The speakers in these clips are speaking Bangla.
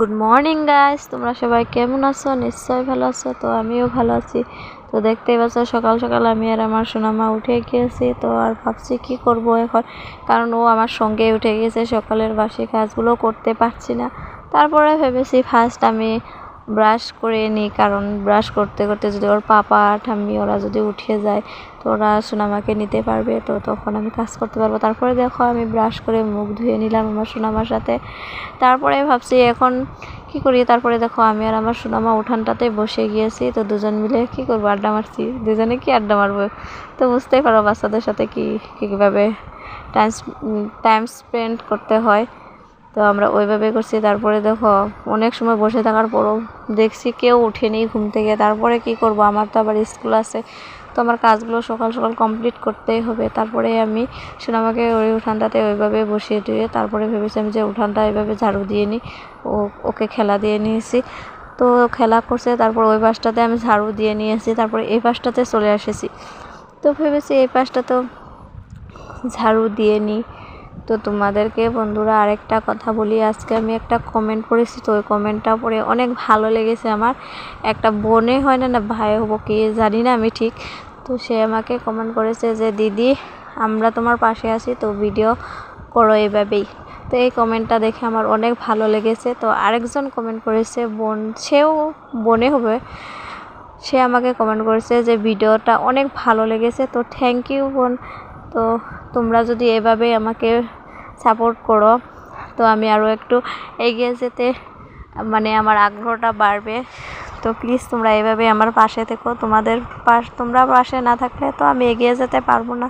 গুড মর্নিং গাইস তোমরা সবাই কেমন আছো? নিশ্চয়ই ভালো আছো। তো আমিও ভালো আছি। তো দেখতেই পাচ্ছ, সকাল সকাল আমি আর আমার সোনামা উঠে গিয়েছি। তো আর ভাবছি কি করব এখন? কারণ ও আমার সঙ্গে উঠে গিয়েছে। সকালের বাসি কাজগুলো করতে পারছি না। তারপরে ভেবেছি ফার্স্ট আমি ব্রাশ করে নিই কারণ ব্রাশ করতে করতে যদি ওর পাপা ঠাম্মি ওরা যদি উঠে যায়, তো ওরা সোনামাকে নিতে পারবে, তো তখন আমি কাজ করতে পারব। তারপরে দেখো আমি ব্রাশ করে মুখ ধুয়ে নিলাম আমার সোনামার সাথে। তারপরে ভাবছি এখন কি করি? তারপরে দেখো আমি আর আমার সোনামা উঠানটাতে বসে গিয়েছি, তো দুজন মিলে কি করব? আড্ডা মারছি। দুজনে কি আড্ডা মারবো? তো বুঝতেই পারো বাচ্চাদের সাথে কি কীভাবে টাইম টাইম স্পেন্ড করতে হয়। তো আমরা ওইভাবে করছি। তারপরে দেখো, অনেক সময় বসে থাকার পরও দেখছি কেউ উঠেনি ঘুম থেকে। তারপরে কি করব? আমার তো আবার স্কুল আছে, তো আমার কাজগুলো সকাল সকাল কমপ্লিট করতেই হবে। তারপরে আমি সোনামাকে ওই উঠানটাতে ওইভাবে বসিয়ে দিয়ে তারপরে ভেবেছিলাম যে উঠানটা এইভাবে ঝাড়ু দিয়ে নিই ও, ওকে খেলা দিয়ে নিয়েছি। তো খেলা করছে, তারপর ওই পাশটাতে আমি ঝাড়ু দিয়ে নিয়েছি তারপরে এই পাশটাতে চলে এসেছি। তো ভেবেছি এই পাশটা তো ঝাড়ু দিয়ে নিই তো তোমাদেরকে বন্ধুরা আরেকটা কথা বলি। আজকে আমি একটা কমেন্ট পড়েছি, তো ওই কমেন্টটা পড়ে অনেক ভালো লেগেছে আমার। একটা বোনে হয় না না ভাই হব কি জানি না আমি ঠিক। তো সে আমাকে কমেন্ট করেছে যে, দিদি, আমরা তোমার পাশে আছি, তো ভিডিও করো এভাবেই। তো এই কমেন্টটা দেখে আমার অনেক ভালো লেগেছে। তো আরেকজন কমেন্ট করেছে, বোন, সেও বনে হবে। সে আমাকে কমেন্ট করেছে যে, ভিডিওটা অনেক ভালো লেগেছে। তো থ্যাংক ইউ বোন। তো তোমরা যদি এভাবে আমাকে সাপোর্ট করো, তো আমি আরও একটু এগিয়ে যেতে মানে আমার আগ্রহটা বাড়বে। তো প্লিজ তোমরা এভাবে আমার পাশে থেকো। তোমাদের পাশ, তোমরা পাশে না থাকলে তো আমি এগিয়ে যেতে পারব না।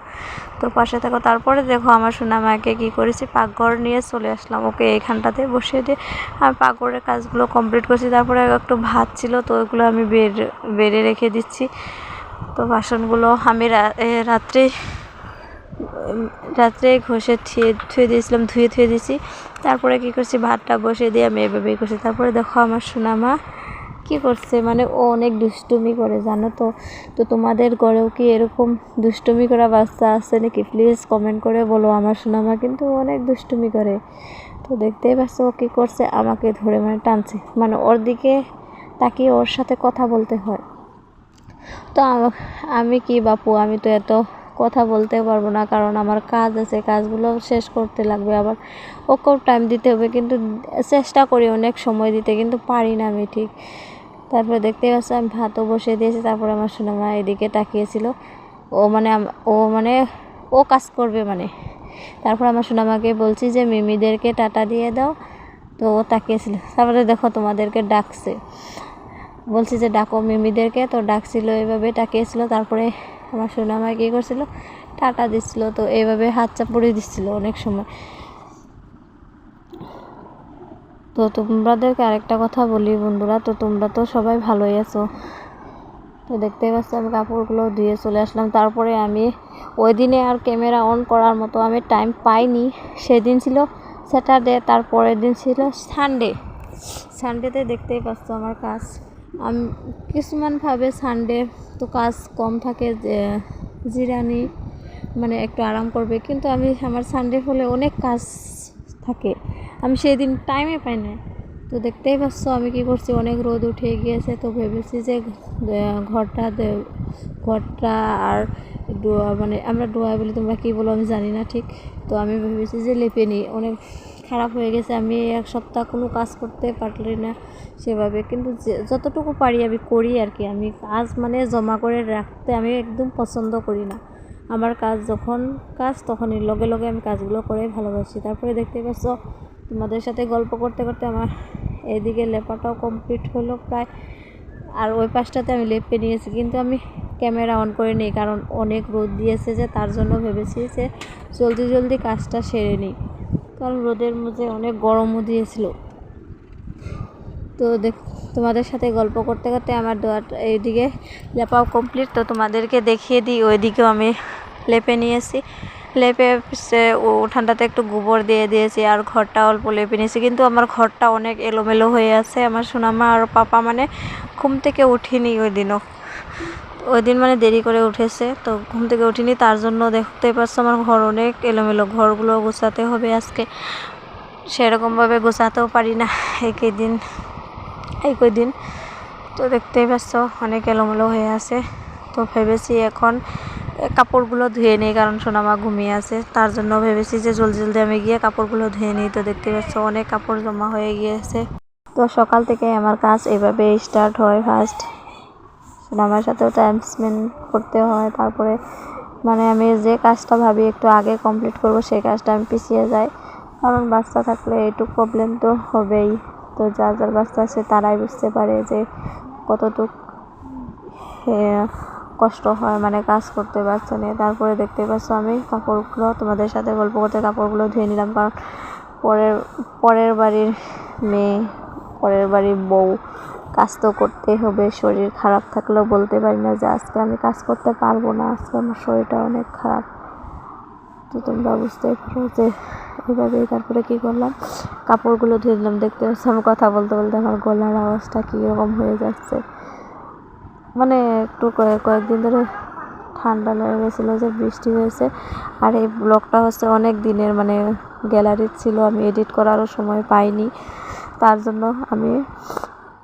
তো পাশে থেকো। তারপরে দেখো আমার সোনামাকে কী করেছি, পাকঘর নিয়ে চলে আসলাম। ওকে এইখানটাতে বসিয়ে দিয়ে আমি পাকঘরের কাজগুলো কমপ্লিট করছি। তারপরে একটু ভাত ছিল, তো ওইগুলো আমি বের, বেড়ে রেখে দিচ্ছি। তো বাসনগুলো আমি রাত্রে রাত্রে ঘষে থুয়ে থুয়ে দিয়েছিলাম, ধুয়ে থুয়ে দিয়েছি। তারপরে কী করছি? ভাতটা বসে দিয়ে আমি এভাবেই করছি। তারপরে দেখো আমার সোনামা কি করছে? মানে ও অনেক দুষ্টুমি করে, জানো তো? তো তোমাদের ঘরেও কি এরকম দুষ্টুমি করা বাচ্চা আছে নাকি? প্লিজ কমেন্ট করে বলো আমার সোনামা, কিন্তু অনেক দুষ্টুমি করে। তো দেখতেই পাচ্ছ ও কী করছে? আমাকে ধরে মানে টানছে। মানে ওর দিকে তাকিয়ে ওর সাথে কথা বলতে হয়। তো আমি কি বাপু? আমি তো এত কথা বলতে পারব না, কারণ আমার কাজ আছে, কাজগুলো শেষ করতে লাগবে, আবার ওকেও টাইম দিতে হবে, কিন্তু চেষ্টা করি অনেক সময় দিতে, কিন্তু পারি না আমি ঠিক। তারপরে দেখতে পাচ্ছি আমি ভাতও বসিয়ে দিয়েছি, তারপরে আমার সোনামা এদিকে তাকিয়েছিল। ও মানে ও মানে ও কাজ করবে মানে। তারপর আমার সোনামাকে বলছি যে, মিমিদেরকে টাটা দিয়ে দাও। তো ও তাকিয়েছিল, তারপরে দেখো তোমাদেরকে ডাকছে। বলছি যে, ডাকো মিমিদেরকে। তো ডাকছিল, এভাবে তাকিয়েছিল, তারপরে আমার সোনামায় কী করছিল? টাটা দিচ্ছিল, তো এইভাবে হাত চাপুড়ে দিচ্ছিল অনেক সময়। তো তোমাদেরকে আরেকটা কথা বলি বন্ধুরা, তো তোমরা তো সবাই ভালোই আছো। তো দেখতেই পাচ্ছ আমি কাপড়গুলো ধুয়ে চলে আসলাম। তারপরে আমি ওই দিনে আর ক্যামেরা অন করার মতো আমি টাইম পাইনি। সেদিন ছিল স্যাটারডে তারপরের দিন ছিল সানডে সানডেতে দেখতেই পাচ্ছ আমার কাজ। আমি কিছুমানভাবে সানডে তো কাজ কম থাকে যে, জিরানি মানে একটু আরাম করবে। কিন্তু আমি আমার সানডে হলে অনেক কাজ থাকে। আমি সেই দিন টাইমে পাই না তো দেখতেই পাচ্ছ আমি কি করছি, অনেক রোদ উঠে গিয়েছে তো ভেবেছি যে ঘরটা ঘরটা আর ডোয়া মানে আমরা ডোয়া বলি, তোমরা কী বলো আমি জানি না ঠিক। তো আমি ভেবেছি যে লেপে নিই। অনেক খারাপ হয়ে গেছে, আমি এক সপ্তাহ কোনো কাজ করতে পারলি না সেভাবে। কিন্তু যতটুকু পারি আমি করি আর কি। আমি কাজ মানে জমা করে রাখতে আমি একদম পছন্দ করি না। আমার কাজ যখন কাজ তখনই। লগে লগে আমি কাজগুলো করে ভালোবাসি। তারপরে দেখতে পাচ্ছ, তোমাদের সাথে গল্প করতে করতে আমার এদিকে লেপাটাও কমপ্লিট হলো প্রায়। আর ওই পাশটাতে আমি লেপে নিয়েছি। কিন্তু আমি ক্যামেরা অন করে নিই, কারণ অনেক রোদ দিয়েছে যে, তার জন্য ভেবেছি যে, জলদি জলদি কাজটা সেরে নিই। কারণ রোদের মধ্যে অনেক গরমও দিয়েছিল। তো দেখ, তোমাদের সাথে গল্প করতে করতে আমার দোয়াটা এইদিকে লেপাও কমপ্লিট তো তোমাদেরকে দেখিয়ে দিই, ওইদিকেও আমি লেপে নিয়েছি লেপে সে উঠানটাতে একটু গোবর দিয়ে দিয়েছি আর ঘরটা অল্প লেপে নিয়েছি। কিন্তু আমার ঘরটা অনেক এলোমেলো হয়ে আছে। আমার সোনামা আর পাপা মানে ঘুম থেকে উঠিনি ওই দিনও। ওই দিন মানে দেরি করে উঠেছে, তো ঘুম থেকে উঠিনি, তার জন্য দেখতে পাচ্ছ আমার ঘর অনেক এলোমেলো, ঘরগুলো গোছাতে হবে আজকে। সেরকমভাবে গোছাতেও পারি না, একই দিন একই দিন। তো দেখতেই পাচ্ছ অনেক এলোমেলো হয়ে আছে, তো ভেবেছি এখন কাপড়গুলো ধুয়ে নিই, কারণ সোনামা ঘুমিয়ে আছে। তার জন্য ভেবেছি যে জলদি জলদি আমি গিয়ে কাপড়গুলো ধুয়ে নিই, তো দেখতে পাচ্ছ অনেক কাপড় জমা হয়ে গিয়েছে। তো সকাল থেকে আমার কাজ এভাবে স্টার্ট হয় ফার্স্ট সোনামার সাথেও টাইম স্পেন্ড করতে হয়। তারপরে মানে আমি যে কাজটা ভাবি একটু আগে কমপ্লিট করব সেই কাজটা আমি পিছিয়ে যাই। কারণ বাচ্চা থাকলে একটু প্রবলেম তো হবেই। তো যার যার বাচ্চা আছে তারাই বুঝতে পারে যে কতটুক কষ্ট হয় মানে কাজ করতে বাচ্চা নিয়ে। তারপরে দেখতে পাচ্ছ আমি কাপড়গুলো, তোমাদের সাথে গল্প করতে কাপড়গুলো ধুয়ে নিলাম। কারণ পরের পরের বাড়ির মেয়ে, পরের বাড়ির বউ কাজ তো করতেই হবে, শরীর খারাপ থাকলেও বলতে পারি না যে আজকে আমি কাজ করতে পারব না, আজকে আমার শরীরটা অনেক খারাপ। তো তোমরা বুঝতেই পারো যে এইভাবেই তারপরে কী করলাম, কাপড়গুলো ধুয়ে দিলাম। দেখতে পাচ্ছি আমি কথা বলতে বলতে আমার গলার আওয়াজটা কীরকম হয়ে যাচ্ছে। মানে একটু কয়েক কয়েকদিন ধরে ঠান্ডা লেগে গেছিল যে বৃষ্টি হয়েছে। আর এই ব্লগটা হচ্ছে অনেক দিনের মানে গ্যালারির ছিল, আমি এডিট করারও সময় পাইনি। তার জন্য আমি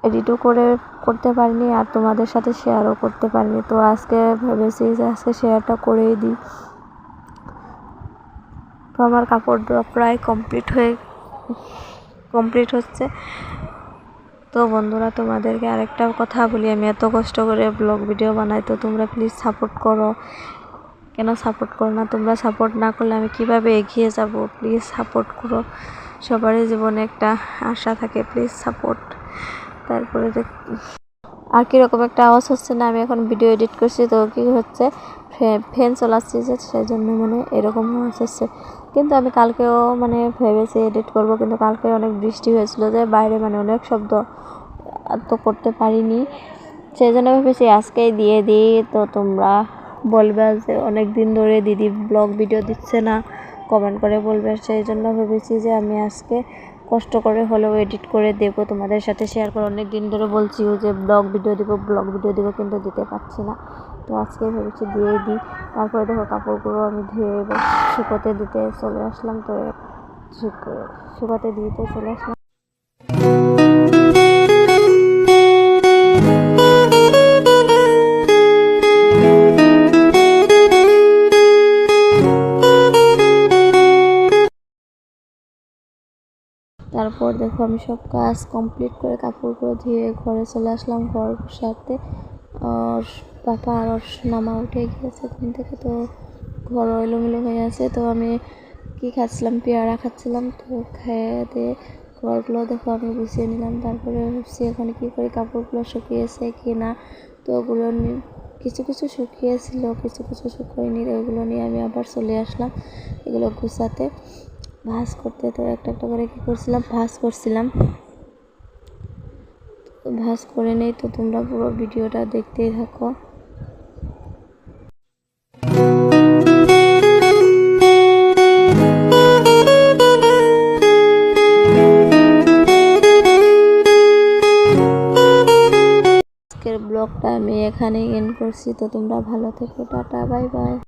এডিটও করে করতে পারিনি আর তোমাদের সাথে শেয়ারও করতে পারিনি। তো আজকে ভেবেছি যে আজকে শেয়ারটা করেই দিই। তো আমার কাপড় প্রায় কমপ্লিট হয়ে কমপ্লিট হচ্ছে। তো বন্ধুরা, তোমাদেরকে আরেকটা কথা বলি। আমি এত কষ্ট করে ব্লগ ভিডিও বানাই, তো তোমরা প্লিজ সাপোর্ট করো। কেন সাপোর্ট করো না? তোমরা সাপোর্ট না করলে আমি কীভাবে এগিয়ে যাব? প্লিজ সাপোর্ট করো। সবারই জীবনে একটা আশা থাকে। প্লিজ সাপোর্ট তারপরে আর কীরকম একটা আওয়াজ হচ্ছে না, আমি এখন ভিডিও এডিট করছি, তো কী হচ্ছে? ফ্যান চলাচ্ছি যে সেই জন্য মানে এরকম আওয়াজ হচ্ছে। কিন্তু আমি কালকেও মানে ভেবেছি এডিট করব, কিন্তু কালকে অনেক বৃষ্টি হয়েছিল যে, বাইরে মানে অনেক শব্দ তো করতে পারিনি। সেই জন্য ভেবেছি আজকেই দিয়ে দিই, তো তোমরা বলবে যে, অনেক দিন ধরে দিদি ব্লগ ভিডিও দিচ্ছে না কমেন্ট করে বলবে। সেই জন্য ভেবেছি যে, আমি আজকে কষ্ট করে হলেও এডিট করে দেবো। তোমাদের সাথে শেয়ার করে অনেক দিন ধরে বলছি যে ব্লগ ভিডিও দেবো ব্লগ ভিডিও দেবো কিন্তু দিতে পারছি না। তো আজকে ভেবেছি দিয়ে দিই। তারপরে দেখো কাপড়গুলো আমি ধুয়ে এবার শুকোতে দিতে চলে আসলাম। তো শুকাতে দিতে চলে আসলাম। তারপর দেখো আমি সব কাজ কমপ্লিট করে কাপড়গুলো ধুয়ে ঘরে চলে আসলাম ঘর সারতে। আর পাপা আর নামা উঠে গিয়েছে ঘুম থেকে, তো ঘর এলোমেলো হয়ে আছে। তো আমি কী খাচ্ছিলাম? পেয়ারা খাচ্ছিলাম। তো খেয়ে দিয়ে ঘরগুলো দেখো আমি গুছিয়ে নিলাম। তারপরে ভাবছি এখন কী করে? কাপড়গুলো শুকিয়েছে কি না তো ওগুলো কিছু কিছু শুকিয়েছিল, কিছু কিছু শুকোয়নি। ওইগুলো নিয়ে আমি আবার চলে আসলাম এগুলো গুছাতে। ভাজ করতে তো একটা একটা করে কী করছিলাম? ভাজ করছিলাম। ভাজ করে নেই তো তোমরা পুরো ভিডিওটা দেখতেই থাকো। আজকের ব্লগটা আমি এখানেই এন্ড করছি। তো তোমরা ভালো থেকো, টাটা, বাই বাই।